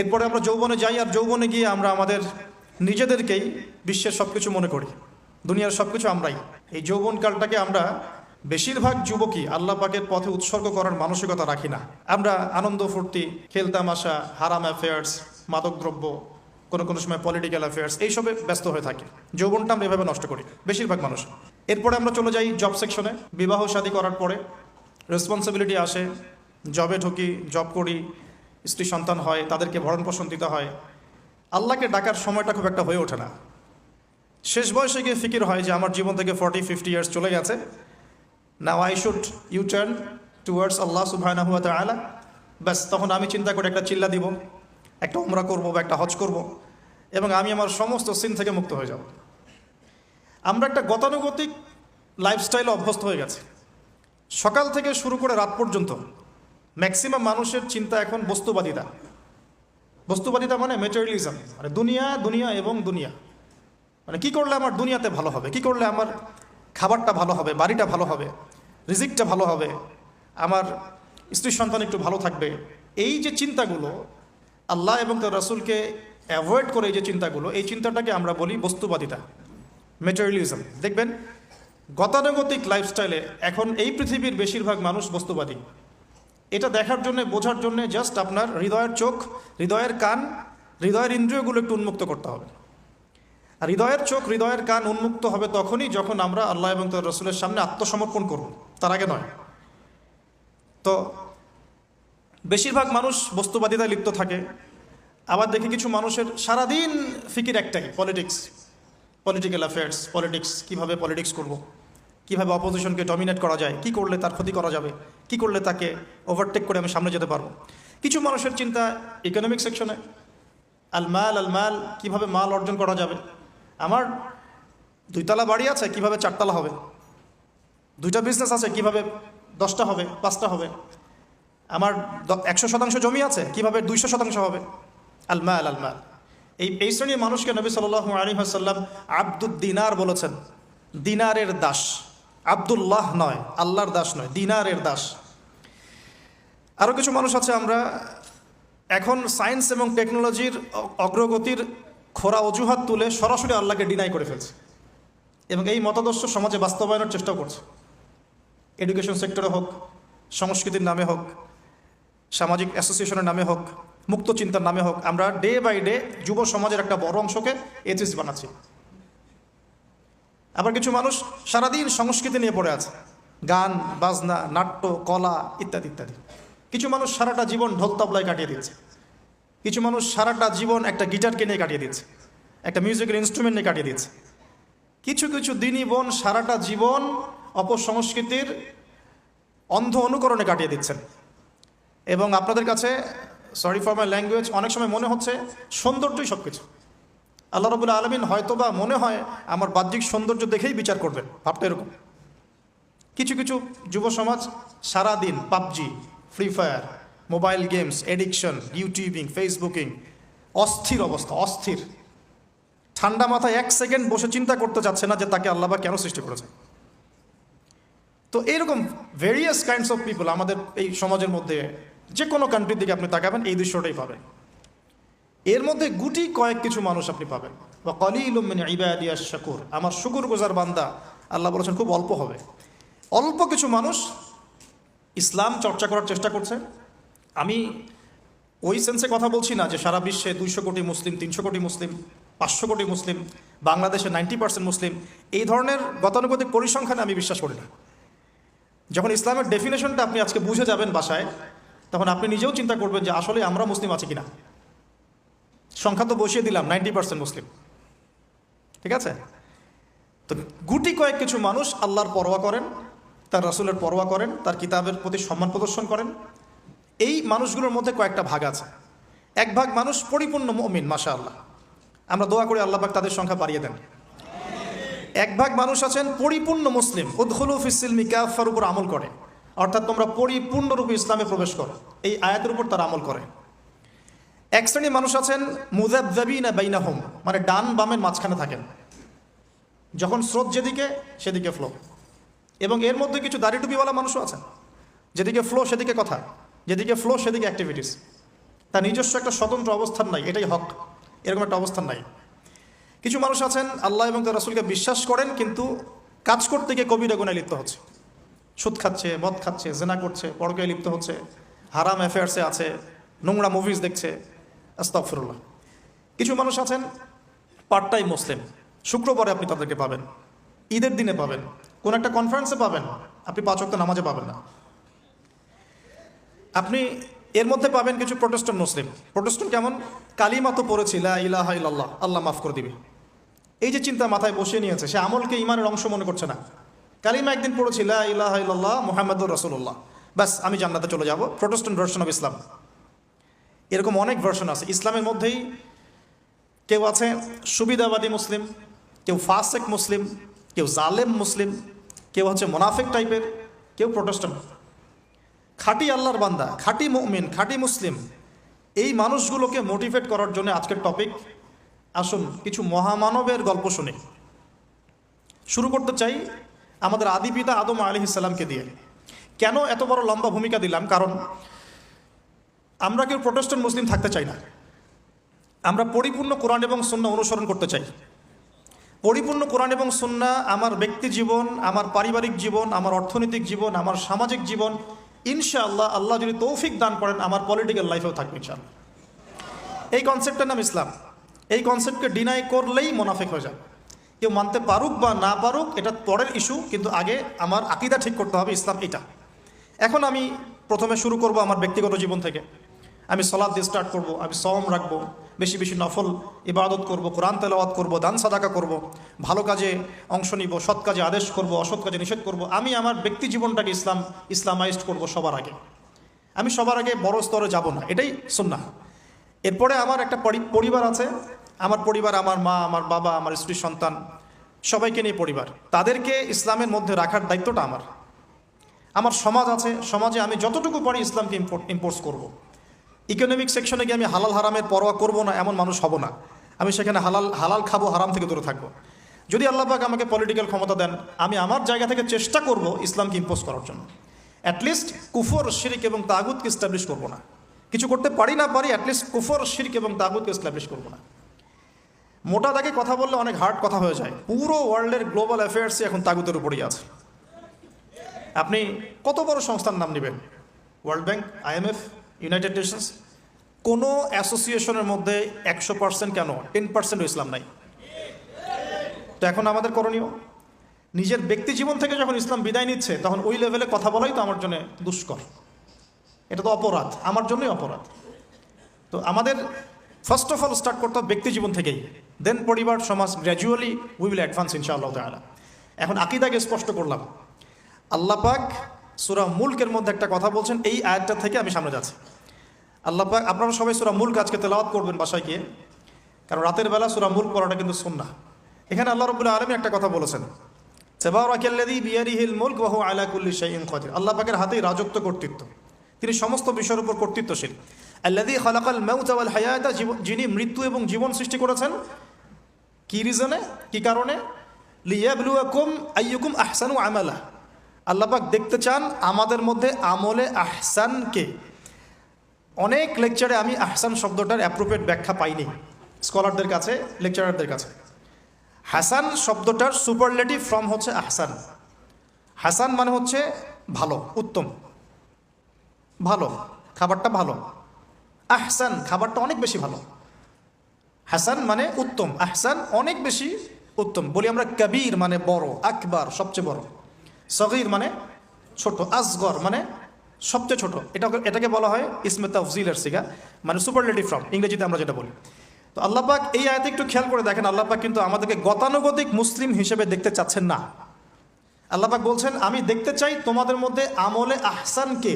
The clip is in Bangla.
এরপরে আমরা যৌবনে যাই আর যৌবনে গিয়ে আমরা আমাদের নিজেদেরকেই বিশ্বের সব কিছু মনে করি। দুনিয়ার সব কিছু আমরাই। এই যৌবনকালটাকে আমরা বেশিরভাগ যুবকই আল্লাহ পাকের পথে উৎসর্গ করার মানসিকতা রাখি না। আমরা আনন্দ, ফুর্তি খেলতামাশা হারাম অ্যাফেয়ার্স মাদকদ্রব্য, কোনো কোনো সময় পলিটিক্যাল অ্যাফেয়ার্স এইসবে ব্যস্ত হয়ে থাকি। যৌবনটা আমরা এভাবে নষ্ট করি, বেশিরভাগ মানুষ। এরপরে আমরা চলে যাই জব সেকশনে বিবাহ শাদী করার পরে রেসপন্সিবিলিটি আসে। জবে ঢুকি জব করি স্ত্রী সন্তান হয়, তাদেরকে ভরণ পোষণ দিতে হয়। আল্লাহকে ডাকার সময়টা খুব একটা হয়ে ওঠে না। শেষ বয়সে গিয়ে ফিকির হয় যে আমার জীবন থেকে ফর্টি ফিফটি ইয়ার্স চলে গেছে। Now I should you turn towards Allah সুবাহ আলা ব্যাস, তখন আমি চিন্তা করে একটা চিল্লা দিব, একটা উমরা করব বা একটা হজ করব, এবং আমি আমার সমস্ত সিন থেকে মুক্ত হয়ে যাব। আমরা একটা গতানুগতিক লাইফস্টাইলে অভ্যস্ত হয়ে গেছে। সকাল থেকে শুরু করে রাত পর্যন্ত ম্যাক্সিমাম মানুষের চিন্তা এখন বস্তুবাদিতা। বস্তুবাদিতা মানে মেটেরিয়ালিজম মানে দুনিয়া দুনিয়া এবং দুনিয়া। মানে কি করলে আমার দুনিয়াতে ভালো হবে? কি করলে আমার খাবারটা ভালো হবে? বাড়িটা ভালো হবে? রিজিকটা ভালো হবে? আমার স্ত্রী সন্তান একটু ভালো থাকবে? এই যে চিন্তাগুলো, আল্লাহ এবং তার রাসুলকে অ্যাভয়েড করে এই যে চিন্তাগুলো, এই চিন্তাটাকে আমরা বলি বস্তুবাদিতা। মেটেরিয়ালিজম দেখবেন, গতানুগতিক লাইফস্টাইলে এখন এই পৃথিবীর বেশিরভাগ মানুষ বস্তুবাদী। এটা দেখার জন্য, বোঝার জন্য জাস্ট আপনার হৃদয়ের চোখ, হৃদয়ের কান, হৃদয়ের ইন্দ্রিয়গুলো একটু উন্মুক্ত করতে হবে। হৃদয়ের চোখ, হৃদয়ের কান উন্মুক্ত হবে তখনই যখন আমরা আল্লাহ এবং তার রসুলের সামনে আত্মসমর্পণ করব। তার আগে নয়। তো বেশিরভাগ মানুষ বস্তুবাদিতায় লিপ্ত থাকে। আবার দেখি কিছু মানুষের সারাদিন ফিকির একটাই পলিটিক্স পলিটিক্যাল অ্যাফেয়ার্স পলিটিক্স কীভাবে পলিটিক্স করব। কীভাবে অপোজিশনকে ডমিনেট করা যায়, কি করলে তার ক্ষতি করা যাবে, কি করলে তাকে ওভারটেক করে আমি সামনে যেতে পারব। কিছু মানুষের চিন্তা ইকোনমিক সেকশনে আল মাল আল মাল, কীভাবে মাল অর্জন করা যাবে? আমার দুইতলা বাড়ি আছে, কীভাবে চারতলা হবে? দুইটা বিজনেস আছে, কীভাবে দশটা হবে, পাঁচটা হবে? আমার একশো শতাংশ জমি আছে, কীভাবে দুইশো শতাংশ হবে? আল মাল আল মাল। এই এই শ্রেণির মানুষকে নবী সাল আলী হাসাল্লাম আব্দুদ দিনার বলেছেন, দিনারের দাস। আবদুল্লাহ নয়, আল্লাহর দাস নয়, দিনারের দাস। আরও কিছু মানুষ আছে আমরা। এখন সায়েন্স এবং টেকনোলজির অগ্রগতির খোরা অজুহাত তুলে সরাসরি আল্লাহকে ডিনাই করে ফেলছে। এবং এই মতাদর্শ সমাজে বাস্তবায়নের চেষ্টা করছে। এডুকেশন সেক্টরে হোক, সংস্কৃতির নামে হোক, সামাজিক অ্যাসোসিয়েশনের নামে হোক, মুক্ত চিন্তার নামে হোক, আমরা ডে বাই ডে যুব সমাজের একটা বড় অংশকে এথিস বানাচ্ছি। আবার কিছু মানুষ সারাদিন সংস্কৃতি নিয়ে পড়ে আছে। গান, বাজনা, নাট্য, কলা ইত্যাদি ইত্যাদি। কিছু মানুষ সারাটা জীবন ঢোল তবলায় কাটিয়ে দিয়েছে কিছু মানুষ সারাটা জীবন একটা গিটারকে নিয়ে কাটিয়ে দিচ্ছে, একটা মিউজিক্যাল ইনস্ট্রুমেন্ট নিয়ে কাটিয়ে দিচ্ছে। কিছু কিছু দিনই বোন সারাটা জীবন অপসংস্কৃতির অন্ধ অনুকরণে কাটিয়ে দিচ্ছেন। এবং আপনাদের কাছে সরি ফর মাই ল্যাঙ্গুয়েজ অনেক সময় মনে হচ্ছে সৌন্দর্যই সব কিছু আল্লাহ রবুল্লা আলমিন হয়তো বা মনে হয় আমার বাহ্যিক সৌন্দর্য দেখেই বিচার করবেন। ভাবটা এরকম। কিছু কিছু যুব সমাজ সারাদিন PUBG free fire mobile games addiction YouTubing Facebooking অস্থির অবস্থা, অস্থির। ঠান্ডা মাথায় এক সেকেন্ড বসে চিন্তা করতে চাচ্ছে না যে তাকে আল্লাহবা কেন সৃষ্টি করেছে। তো এইরকম ভেরিয়াস কাইন্ডস অফ পিপল আমাদের এই সমাজের মধ্যে যে কোনো কান্ট্রির দিকে আপনি তাকাবেন, এই দৃশ্যটাই পাবেন। এর মধ্যে গুটি কয়েক কিছু মানুষ আপনি পাবেন। বা কলি কলিলুমিন ইবাদিয়া শাকুর। আমার শুকুর গোজার বান্দা, আল্লাহ বলেছেন খুব অল্প হবে। অল্প কিছু মানুষ ইসলাম চর্চা করার চেষ্টা করছে। আমি ওই সেন্সে কথা বলছি না যে সারা বিশ্বে দুইশো কোটি মুসলিম, তিনশো কোটি মুসলিম, পাঁচশো কোটি মুসলিম, বাংলাদেশে নাইনটি পার্সেন্ট মুসলিম, এই ধরনের গতানুগতিক পরিসংখ্যানে আমি বিশ্বাস করি না। যখন ইসলামের ডেফিনেশনটা আপনি আজকে বুঝে যাবেন বাসায়, তখন আপনি নিজেও চিন্তা করবেন যে আসলে আমরা মুসলিম আছি কিনা। সংখ্যা তো বসিয়ে দিলাম নাইনটি পার্সেন্ট মুসলিম। ঠিক আছে? তো গুটি কয়েক কিছু মানুষ আল্লাহর পরোয়া করেন, তার রাসুলের পরোয়া করেন, তার কিতাবের প্রতি সম্মান প্রদর্শন করেন। এই মানুষগুলোর মধ্যে কয়েকটা ভাগ আছে। এক ভাগ মানুষ পরিপূর্ণ মমিন মাসা আল্লাহ আমরা দোয়া করি আল্লাহ তাদের সংখ্যা বাড়িয়ে দেন। এক ভাগ মানুষ আছেন পরিপূর্ণ মুসলিম। উদ্খুলু ফিসিলমি কাফার উপর আমল করে। অর্থাৎ তোমরা পরিপূর্ণরূপে ইসলামে প্রবেশ করো। এই আয়াতের উপর তারা আমল করে। এক শ্রেণির মানুষ আছেন মুজাবজাবিনা বাইনাহুম মানে ডান বামের মাঝখানে থাকেন। যখন স্রোত যেদিকে, সেদিকে ফ্লো এবং এর মধ্যে কিছু দাড়ি টুপিওয়ালা মানুষও আছেন। যেদিকে ফ্লো সেদিকে কথা। যেদিকে ফ্লো সেদিকে অ্যাক্টিভিটিস তার নিজস্ব একটা স্বতন্ত্র অবস্থান নাই, এটাই হক। এরকম একটা অবস্থান নাই। কিছু মানুষ আছেন, আল্লাহ এবং তার রাসুলকে বিশ্বাস করেন, কিন্তু কাজ করতে গিয়ে কবিরা গুণায় লিপ্ত হচ্ছে। সুদ খাচ্ছে, মদ খাচ্ছে, জেনা করছে পড়কায় লিপ্ত হচ্ছে, হারাম অ্যাফেয়ার্সে আছে, নোংরা মুভিজ দেখছে। আস্তাফরুল্লাহ কিছু মানুষ আছেন পার্ট টাইম মুসলিম। শুক্রবারে আপনি তাদেরকে পাবেন। ঈদের দিনে পাবেন। কোন একটা কনফারেন্সে পাবেন। আপনি পাঁচ ওয়াক্ত নামাজে পাবেন না। আপনি এর মধ্যে পাবেন কিছু প্রোটেস্টন মুসলিম। প্রোটেস্টন কেমন? কালিমা তো পড়েছি, লা ইলাহা ইল্লাল্লাহ, আল্লাহ মাফ করে দিবে। এই যে চিন্তা মাথায় বসিয়ে নিয়েছে, সে আমলকে ইমানের অংশ মনে করছে না। কালিমা একদিন পড়েছি, লা ইলাহা ইল্লাল্লাহ, মুহাম্মাদুর রাসূলুল্লাহ। ব্যাস, আমি জান্নাতে চলে যাব। প্রোটেস্টন ভার্সন অফ ইসলাম এরকম অনেক ভার্সন আছে। ইসলামের মধ্যেই কেউ আছে সুবিধাবাদী মুসলিম, কেউ ফাসেক মুসলিম, কেউ জালেম মুসলিম, কেউ হচ্ছে মোনাফেক টাইপের কেউ প্রোটেস্ট্যান্ট খাঁটি আল্লাহর বান্দা, খাঁটি মুমিন, খাঁটি মুসলিম, এই মানুষগুলোকে মোটিভেট করার জন্য আজকের টপিক আসুন, কিছু মহামানবের গল্প শুনি। শুরু করতে চাই আমাদের আদি পিতা আদম আলী ইসলামকে দিয়ে। কেন এত বড় লম্বা ভূমিকা দিলাম? কারণ আমরা কেউ প্রোটেস্ট্যান্ট মুসলিম থাকতে চাই না। আমরা পরিপূর্ণ কোরআন এবং সুন্না অনুসরণ করতে চাই। পরিপূর্ণ কোরআন এবং সুন্না আমার ব্যক্তি জীবন, আমার পারিবারিক জীবন, আমার অর্থনৈতিক জীবন, আমার সামাজিক জীবন, ইনশাআল্লাহ আল্লাহ যদি তৌফিক দান করেন, আমার পলিটিক্যাল লাইফেও থাকবে ইনশাআল্লাহ। এই কনসেপ্টের নাম ইসলাম। এই কনসেপ্টকে ডিনাই করলেই মোনাফেক হয়ে যাবে কেউ মানতে পারুক বা না পারুক, এটা পরের ইস্যু কিন্তু আগে আমার আকিদা ঠিক করতে হবে ইসলাম এটা। এখন আমি প্রথমে শুরু করব আমার ব্যক্তিগত জীবন থেকে। আমি সলাদ দিয়ে স্টার্ট করব, আমি সম রাখব, বেশি বেশি নফল ইবাদত করব, কোরআন তেলাওয়াত করব, দান সাদাকা করব, ভালো কাজে অংশ নিব, সৎ কাজে আদেশ করব, অসৎ কাজে নিষেধ করব, আমি আমার ব্যক্তি জীবনটাকে ইসলাম, ইসলামাইজড করব সবার আগে। আমি সবার আগে বড় স্তরে যাব না, এটাই সুন্না এরপরে আমার একটা পরিবার আছে, আমার পরিবার আমার মা, আমার বাবা, আমার স্ত্রী, সন্তান, সবাইকে নিয়ে পরিবার। তাদেরকে ইসলামের মধ্যে রাখার দায়িত্বটা আমার। আমার সমাজ আছে, সমাজে আমি যতটুকু পারি ইসলামকে ইম্পোর্ট ইম্পোর্টস করব। ইকোনমিক সেকশনে গিয়ে আমি হালাল হারামের পরোয়া করব না, এমন মানুষ হব না। আমি সেখানে হালাল হালাল খাব, হারাম থেকে দূরে থাকব। যদি আল্লাহ পাক আমাকে পলিটিক্যাল ক্ষমতা দেন, আমি আমার জায়গা থেকে চেষ্টা করব ইসলামকে ইম্পোজ করার জন্য। অ্যাটলিস্ট কুফর, শিরিক এবং তাগুতকে ইস্টাবলিশ করব না। কিছু করতে পারি না পারি অ্যাটলিস্ট কুফর, শিরিক এবং তাগুতকে স্ট্যাবলিশ করব না। মোটা দাগে কথা বললে অনেক হার্ড কথা হয়ে যায়। পুরো ওয়ার্ল্ডের গ্লোবাল অ্যাফেয়ার্সই এখন তাগুতের উপরেই আছে। আপনি কত বড় সংস্থার নাম নেবেন? World Bank IMF United Nations কোনো অ্যাসোসিয়েশনের মধ্যে একশো পার্সেন্ট কেন? টেন পার্সেন্টও ইসলাম নাই। তো এখন আমাদের করণীয়, নিজের ব্যক্তি জীবন থেকে যখন ইসলাম বিদায় নিচ্ছে, তখন ওই লেভেলে কথা বলাই তো আমার জন্য দুষ্কর। এটা তো অপরাধ, আমার জন্যই অপরাধ। তো আমাদের ফার্স্ট অফ অল স্টার্ট করতে হবে ব্যক্তি জীবন থেকেই। দেন পরিবার, সমাজ গ্র্যাজুয়ালি উই উইল অ্যাডভান্স ইনশাআল্লাহ তাআলা। এখন আকিদাকে স্পষ্ট করলাম। আল্লাহ পাক সুরা মুলকের মধ্যে একটা কথা বলছেন, এই আয়াতটা থেকে আমি সামনে যাচ্ছি। আল্লাহ পাক আপনারা সবাই সুরা মুলক আজকে তেলাওয়াত করবেন বাসায় গিয়ে। কারণ রাতের বেলা সুরা মুলক পড়াটা কিন্তু সুন্না এখানে আল্লাহ রবুল্লাহ আলমী একটা কথা বলেছেন। আল্লাহ পাকের হাতেই রাজত্ব কর্তৃত্ব। তিনি সমস্ত বিষয়ের উপর কর্তৃত্বশীল। আল্লাযী খালাকাল মাউতা ওয়াল হায়াতা যিনি মৃত্যু এবং জীবন সৃষ্টি করেছেন, কি রিজনে কি কারণে? লিয়াবলুয়াকুম আইয়ুকুম আহসানু আমালা। আল্লাপাক দেখতে চান আমাদের মধ্যে আমলে আহসানকে। অনেক লেকচারে আমি আহসান শব্দটার অ্যাপ্রোপ্রিয়েট ব্যাখ্যা পাইনি। স্কলারদের কাছে লেকচারারদের কাছে। হাসান শব্দটার সুপারলেটিভ ফর্ম হচ্ছে আহসান। হাসান মানে হচ্ছে ভালো, উত্তম। ভালো, খাবারটা ভালো। আহসান, খাবারটা অনেক বেশি ভালো। হাসান মানে উত্তম, আহসান অনেক বেশি উত্তম। বলি আমরা কবির মানে বড়, আকবার সবচেয়ে বড়। সগির মানে ছোট, আসগর মানে সবচেয়ে ছোট। এটা এটাকে বলা হয় ইসমে তফজিলের সিগা মানে সুপারলেটিভ ফর্ম ইংরেজিতে আমরা যেটা বলি। তো আল্লাপাক এই আয়তে একটু খেয়াল করে দেখেন আল্লাপাক কিন্তু আমাদেরকে গতানুগতিক মুসলিম হিসেবে দেখতে চাচ্ছেন না। আল্লাপাক বলছেন, আমি দেখতে চাই তোমাদের মধ্যে আমলে আহসানকে